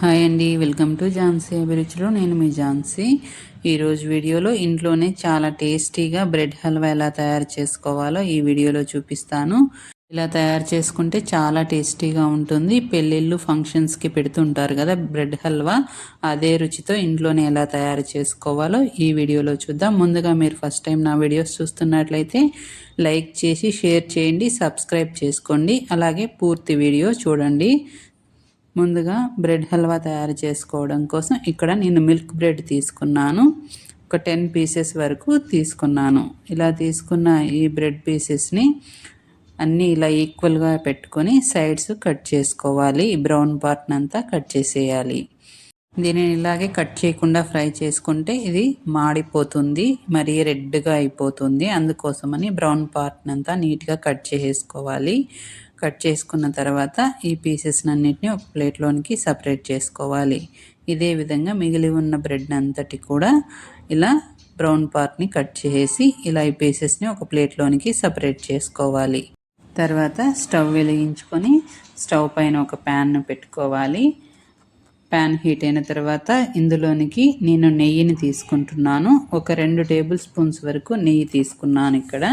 Hi అండి welcome to Jhansi అభిరుచిలో. నేను మీ ఝాన్సీ. ఈరోజు వీడియోలో ఇంట్లోనే చాలా టేస్టీగా బ్రెడ్ హల్వా ఎలా తయారు చేసుకోవాలో ఈ వీడియోలో చూపిస్తాను. ఇలా తయారు చేసుకుంటే చాలా టేస్టీగా ఉంటుంది. పెళ్ళిళ్ళు ఫంక్షన్స్కి పెడుతుంటారు కదా బ్రెడ్ హల్వా. అదే రుచితో ఇంట్లోనే ఎలా తయారు చేసుకోవాలో ఈ వీడియోలో చూద్దాం. ముందుగా మీరు ఫస్ట్ టైం నా వీడియోస్ చూస్తున్నట్లయితే లైక్ చేసి షేర్ చేయండి సబ్స్క్రైబ్ చేసుకోండి. అలాగే పూర్తి వీడియో చూడండి. ముందుగా బ్రెడ్ హల్వా తయారు చేసుకోవడం కోసం ఇక్కడ నేను మిల్క్ బ్రెడ్ తీసుకున్నాను. ఒక టెన్ పీసెస్ వరకు తీసుకున్నాను. ఇలా తీసుకున్న ఈ బ్రెడ్ పీసెస్ని అన్నీ ఇలా ఈక్వల్గా పెట్టుకొని సైడ్స్ కట్ చేసుకోవాలి. బ్రౌన్ పార్ట్ని అంతా కట్ చేసేయాలి. దీనిని ఇలాగే కట్ చేయకుండా ఫ్రై చేసుకుంటే ఇది మాడిపోతుంది మరీ రెడ్గా అయిపోతుంది. అందుకోసమని బ్రౌన్ పార్ట్ని అంతా నీట్గా కట్ చేసేసుకోవాలి. కట్ చేసుకున్న తర్వాత ఈ పీసెస్ అన్నిటిని ఒక ప్లేట్లోనికి సపరేట్ చేసుకోవాలి. ఇదే విధంగా మిగిలి ఉన్న బ్రెడ్ అంతటి కూడా ఇలా బ్రౌన్ పార్ట్ని కట్ చేసి ఇలా ఈ పీసెస్ని ఒక ప్లేట్లోనికి సపరేట్ చేసుకోవాలి. తర్వాత స్టవ్ వెలిగించుకొని స్టవ్ పైన ఒక ప్యాన్ను పెట్టుకోవాలి. ప్యాన్ హీట్ అయిన తర్వాత ఇందులోనికి నేను నెయ్యిని తీసుకుంటున్నాను. ఒక రెండు టేబుల్ స్పూన్స్ వరకు నెయ్యి తీసుకున్నాను ఇక్కడ.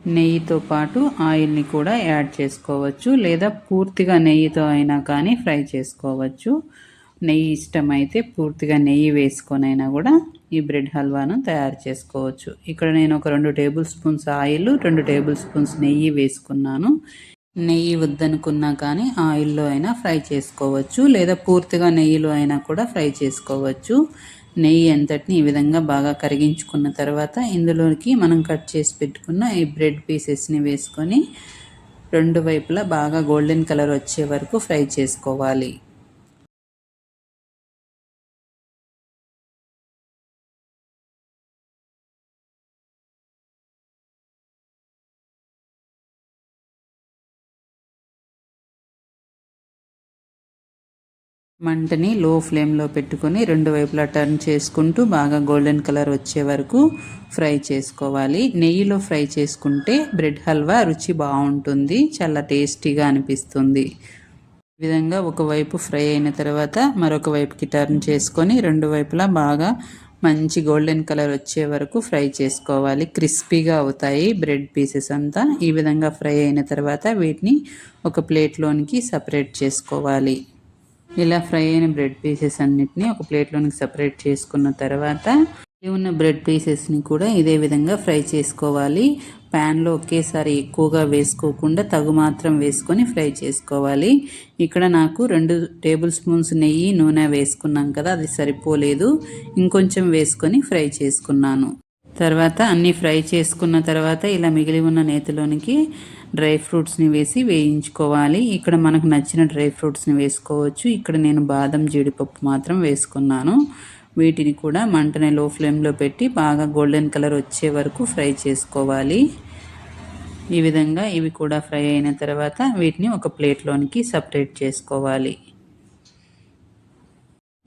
నెయ్యితో పాటు ఆయిల్ని కూడా యాడ్ చేసుకోవచ్చు లేదా పూర్తిగా నెయ్యితో అయినా కానీ ఫ్రై చేసుకోవచ్చు. నెయ్యి ఇష్టమైతే పూర్తిగా నెయ్యి వేసుకొనైనా కూడా ఈ బ్రెడ్ హల్వాను తయారు చేసుకోవచ్చు. ఇక్కడ నేను ఒక రెండు టేబుల్ స్పూన్స్ ఆయిల్ రెండు టేబుల్ స్పూన్స్ నెయ్యి వేసుకున్నాను. నెయ్యి వద్దనుకున్నా కానీ ఆయిల్లో అయినా ఫ్రై చేసుకోవచ్చు లేదా పూర్తిగా నెయ్యిలో అయినా కూడా ఫ్రై చేసుకోవచ్చు. నెయ్యి అంతటిని ఈ విధంగా బాగా కరిగించుకున్న తర్వాత ఇందులోకి మనం కట్ చేసి పెట్టుకున్న ఈ బ్రెడ్ పీసెస్ని వేసుకొని రెండు వైపులా బాగా గోల్డెన్ కలర్ వచ్చే వరకు ఫ్రై చేసుకోవాలి. మంటని లో ఫ్లేమ్లో పెట్టుకొని రెండు వైపులా టర్న్ చేసుకుంటూ బాగా గోల్డెన్ కలర్ వచ్చే వరకు ఫ్రై చేసుకోవాలి. నెయ్యిలో ఫ్రై చేసుకుంటే బ్రెడ్ హల్వా రుచి బాగుంటుంది. చాలా టేస్టీగా అనిపిస్తుంది. ఈ విధంగా ఒకవైపు ఫ్రై అయిన తర్వాత మరొక వైపుకి టర్న్ చేసుకొని రెండు వైపులా బాగా మంచి గోల్డెన్ కలర్ వచ్చే వరకు ఫ్రై చేసుకోవాలి. క్రిస్పీగా అవుతాయి బ్రెడ్ పీసెస్ అంతా. ఈ విధంగా ఫ్రై అయిన తర్వాత వీటిని ఒక ప్లేట్లోనికి సపరేట్ చేసుకోవాలి. ఇలా ఫ్రై అయిన బ్రెడ్ పీసెస్ అన్నిటిని ఒక ప్లేట్లోనికి సపరేట్ చేసుకున్న తర్వాత ఉన్న బ్రెడ్ పీసెస్ని కూడా ఇదే విధంగా ఫ్రై చేసుకోవాలి. ప్యాన్లో ఒకేసారి ఎక్కువగా వేసుకోకుండా తగు మాత్రం వేసుకొని ఫ్రై చేసుకోవాలి. ఇక్కడ నాకు రెండు టేబుల్ స్పూన్స్ నెయ్యి నూనె వేసుకున్నాం కదా అది సరిపోలేదు. ఇంకొంచెం వేసుకొని ఫ్రై చేసుకున్నాను. తర్వాత అన్నీ ఫ్రై చేసుకున్న తర్వాత ఇలా మిగిలి ఉన్న నేతిలోనికి డ్రై ఫ్రూట్స్ని వేసి వేయించుకోవాలి. ఇక్కడ మనకు నచ్చిన డ్రై ఫ్రూట్స్ని వేసుకోవచ్చు. ఇక్కడ నేను బాదం జీడిపప్పు మాత్రం వేసుకున్నాను. వీటిని కూడా మంటనే లో ఫ్లేమ్లో పెట్టి బాగా గోల్డెన్ కలర్ వచ్చే వరకు ఫ్రై చేసుకోవాలి. ఈ విధంగా ఇవి కూడా ఫ్రై అయిన తర్వాత వీటిని ఒక ప్లేట్లోనికి సపరేట్ చేసుకోవాలి.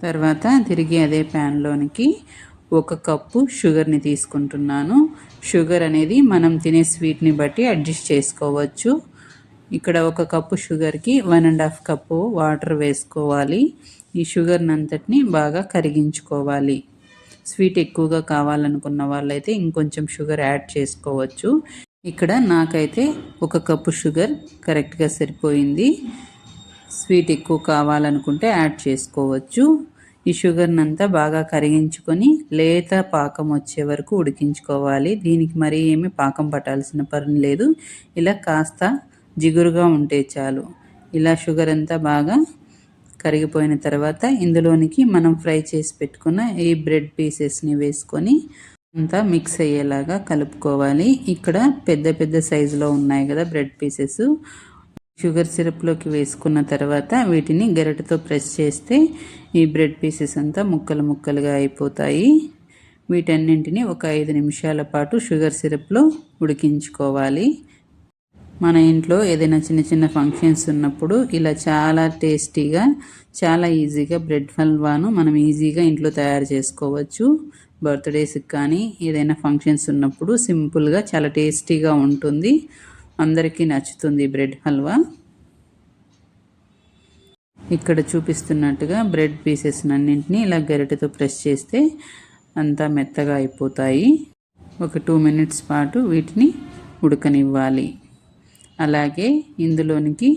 తర్వాత తిరిగి అదే ప్యాన్లోనికి ఒక కప్పు షుగర్ని తీసుకుంటున్నాను. షుగర్ అనేది మనం తినే స్వీట్ని బట్టి అడ్జస్ట్ చేసుకోవచ్చు. ఇక్కడ ఒక కప్పు షుగర్కి one and half cup water వేసుకోవాలి. ఈ షుగర్ని అంతటిని బాగా కరిగించుకోవాలి. స్వీట్ ఎక్కువగా కావాలనుకున్న వాళ్ళైతే ఇంకొంచెం షుగర్ యాడ్ చేసుకోవచ్చు. ఇక్కడ నాకైతే ఒక కప్పు షుగర్ కరెక్ట్గా సరిపోయింది. స్వీట్ ఎక్కువ కావాలనుకుంటే యాడ్ చేసుకోవచ్చు. ఈ షుగర్ని అంతా బాగా కరిగించుకొని లేత పాకం వచ్చే వరకు ఉడికించుకోవాలి. దీనికి మరీ ఏమి పాకం పట్టాల్సిన పని లేదు. ఇలా కాస్త జిగురుగా ఉంటే చాలు. ఇలా షుగర్ అంతా బాగా కరిగిపోయిన తర్వాత ఇందులోనికి మనం ఫ్రై చేసి పెట్టుకున్న ఈ బ్రెడ్ పీసెస్ని వేసుకొని అంతా మిక్స్ అయ్యేలాగా కలుపుకోవాలి. ఇక్కడ పెద్ద పెద్ద సైజులో ఉన్నాయి కదా బ్రెడ్ పీసెస్. షుగర్ సిరప్లోకి వేసుకున్న తర్వాత వీటిని గరిటతో ప్రెస్ చేస్తే ఈ బ్రెడ్ పీసెస్ అంతా ముక్కలు ముక్కలుగా అయిపోతాయి. వీటన్నింటిని ఒక ఐదు నిమిషాల పాటు షుగర్ సిరప్లో ఉడికించుకోవాలి. మన ఇంట్లో ఏదైనా చిన్న చిన్న ఫంక్షన్స్ ఉన్నప్పుడు ఇలా చాలా టేస్టీగా చాలా ఈజీగా బ్రెడ్ హల్వాను మనం ఈజీగా ఇంట్లో తయారు చేసుకోవచ్చు. బర్త్డేస్కి కానీ ఏదైనా ఫంక్షన్స్ ఉన్నప్పుడు సింపుల్గా చాలా టేస్టీగా ఉంటుంది. అందరికీ నచ్చుతుంది బ్రెడ్ హల్వా. ఇక్కడ చూపిస్తున్నట్టుగా బ్రెడ్ పీసెస్ అన్నింటినీ ఇలా గరిటెతో ప్రెస్ చేస్తే అంతా మెత్తగా అయిపోతాయి. ఒక టూ మినిట్స్ పాటు వీటిని ఉడకనివ్వాలి. అలాగే ఇందులోనికి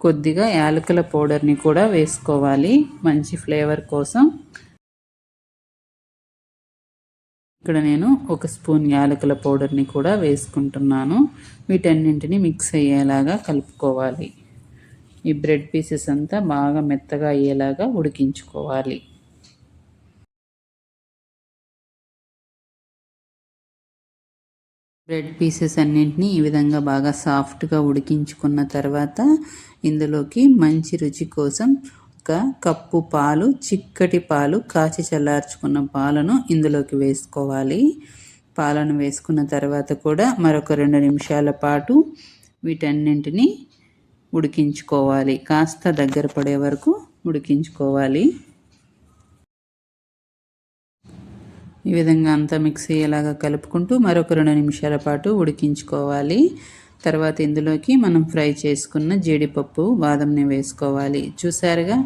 కొద్దిగా యాలకుల పౌడర్ని కూడా వేసుకోవాలి. మంచి ఫ్లేవర్ కోసం ఇక్కడ నేను ఒక స్పూన్ యాలకుల పౌడర్ని కూడా వేసుకుంటున్నాను. వీటన్నింటిని మిక్స్ అయ్యేలాగా కలుపుకోవాలి. ఈ బ్రెడ్ పీసెస్ అంతా బాగా మెత్తగా అయ్యేలాగా ఉడికించుకోవాలి. బ్రెడ్ పీసెస్ అన్నింటినీ ఈ విధంగా బాగా సాఫ్ట్గా ఉడికించుకున్న తర్వాత ఇందులోకి మంచి రుచి కోసం ఒక కప్పు పాలు చిక్కటి పాలు కాచి చల్లార్చుకున్న పాలను ఇందులోకి వేసుకోవాలి. పాలను వేసుకున్న తర్వాత కూడా మరొక రెండు నిమిషాల పాటు వీటన్నింటినీ ఉడికించుకోవాలి. కాస్త దగ్గర పడే వరకు ఉడికించుకోవాలి. ఈ విధంగా అంతా మిక్సీ ఇలాగ కలుపుకుంటూ మరొక రెండు నిమిషాల పాటు ఉడికించుకోవాలి. తర్వాత ఇందులోకి మనం ఫ్రై చేసుకున్న జీడిపప్పు బాదంని వేసుకోవాలి. చూసారుగా?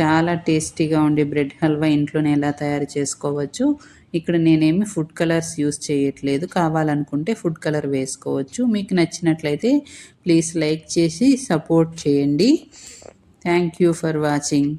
చాలా టేస్టీగా ఉండే బ్రెడ్ హల్వా ఇంట్లోనే ఎలా తయారు చేసుకోవచ్చు. ఇక్కడ నేనేమి ఫుడ్ కలర్స్ యూస్ చేయట్లేదు. కావాలనుకుంటే ఫుడ్ కలర్ వేసుకోవచ్చు. మీకు నచ్చినట్లయితే ప్లీజ్ లైక్ చేసి సపోర్ట్ చేయండి. Thank you for watching.